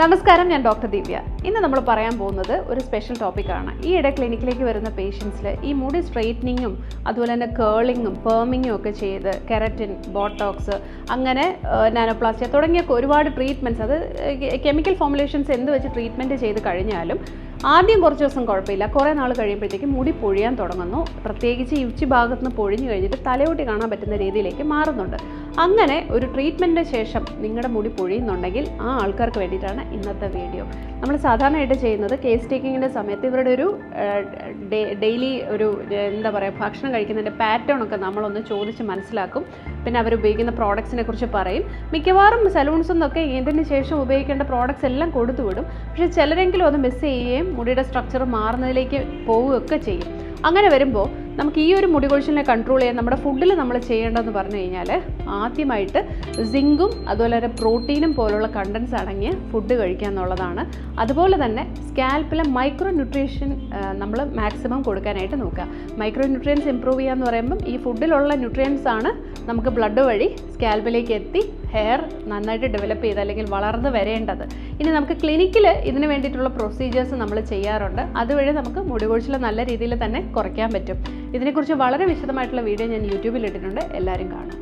നമസ്കാരം ഞാൻ ഡോക്ടർ ദിവ്യ. ഇന്ന് നമ്മൾ പറയാൻ പോകുന്നത് ഒരു സ്പെഷ്യൽ ടോപ്പിക്കാണ് ഈയിടെ ക്ലിനിക്കിലേക്ക് വരുന്ന പേഷ്യൻസിൽ ഈ മുടി സ്ട്രെയിറ്റനിങ്ങും അതുപോലെ തന്നെ കേളിങ്ങും പേമിങ്ങും ഒക്കെ ചെയ്ത് കെരറ്റിൻ ബോട്ടോക്സ് അങ്ങനെ നാനോപ്ലാസ്റ്റിയ തുടങ്ങിയ ഒരുപാട് ട്രീറ്റ്മെന്റ്സ് അത് കെമിക്കൽ ഫോമുലേഷൻസ് എന്ത് വെച്ച് ട്രീറ്റ്മെന്റ് ചെയ്ത് കഴിഞ്ഞാലും ആദ്യം കുറച്ച് ദിവസം കുഴപ്പമില്ല. കുറേ നാൾ കഴിയുമ്പോഴത്തേക്കും മുടി പൊഴിയാൻ തുടങ്ങുന്നു. പ്രത്യേകിച്ച് ഈ ഉച്ചി ഭാഗത്ത് നിന്ന് പൊഴിഞ്ഞു കഴിഞ്ഞിട്ട് തലയോട്ടി കാണാൻ പറ്റുന്ന രീതിയിലേക്ക് മാറുന്നുണ്ട്. അങ്ങനെ ഒരു ട്രീറ്റ്മെന്റിന് ശേഷം നിങ്ങളുടെ മുടി പൊഴിയുന്നുണ്ടെങ്കിൽ ആ ആൾക്കാർക്ക് വേണ്ടിയിട്ടാണ് ഇന്നത്തെ വീഡിയോ നമ്മൾ സാധാരണയായിട്ട് ചെയ്യുന്നത് കേസ് ടേക്കിങ്ങിന്റെ സമയത്ത് ഇവരുടെ ഒരു ഡെയിലി ഒരു എന്താ പറയുക ഭക്ഷണം കഴിക്കുന്നതിന്റെ പാറ്റേൺ ഒക്കെ നമ്മളൊന്ന് ചോദിച്ച് മനസ്സിലാക്കും. പിന്നെ അവർ ഉപയോഗിക്കുന്ന പ്രോഡക്ട്സിനെ കുറിച്ച് പറയും. മിക്കവാറും സലൂൺസിൽ നിന്നൊക്കെ ഇതിന് ശേഷം ഉപയോഗിക്കേണ്ട പ്രോഡക്ട്സ് എല്ലാം കൊടുത്തു വിടും. പക്ഷേ ചിലരെങ്കിലും അത് മിസ് ചെയ്യുകയും മുടിയുടെ സ്ട്രക്ചർ മാറുന്നതിലേക്ക് പോവുകയൊക്കെ ചെയ്യും. അങ്ങനെ വരുമ്പോൾ നമുക്ക് ഈ ഒരു മുടി കൊഴിച്ചിലിനെ കൺട്രോൾ ചെയ്യാൻ നമ്മുടെ ഫുഡിൽ നമ്മൾ ചെയ്യേണ്ടതെന്ന് പറഞ്ഞു കഴിഞ്ഞാൽ ആദ്യമായിട്ട് സിങ്കും അതുപോലെ തന്നെ പ്രോട്ടീനും പോലുള്ള കണ്ടൻസ് അടങ്ങിയ ഫുഡ് കഴിക്കുക എന്നുള്ളതാണ്. അതുപോലെ തന്നെ സ്കാൽപ്പിലെ മൈക്രോ ന്യൂട്രീഷൻ നമ്മൾ മാക്സിമം കൊടുക്കാനായിട്ട് നോക്കുക. മൈക്രോ ന്യൂട്രിയൻസ് ഇമ്പ്രൂവ് ചെയ്യുക എന്ന് പറയുമ്പം ഈ ഫുഡിലുള്ള ന്യൂട്രിയൻസ് ആണ് നമുക്ക് ബ്ലഡ് വഴി സ്കാൽബിലേക്ക് എത്തി ഹെയർ നന്നായിട്ട് ഡെവലപ്പ് ചെയ്ത് അല്ലെങ്കിൽ വളർന്ന് വരേണ്ടത്. ഇനി നമുക്ക് ക്ലിനിക്കിൽ ഇതിന് വേണ്ടിയിട്ടുള്ള പ്രൊസീജിയേഴ്സ് നമ്മൾ ചെയ്യാറുണ്ട്. അതുവഴി നമുക്ക് മുടി കൊഴിച്ചിൽ നല്ല രീതിയിൽ തന്നെ കുറയ്ക്കാൻ പറ്റും. ഇതിനെക്കുറിച്ച് വളരെ വിശദമായിട്ടുള്ള വീഡിയോ ഞാൻ യൂട്യൂബിൽ ഇട്ടിട്ടുണ്ട്. എല്ലാവരും കാണും.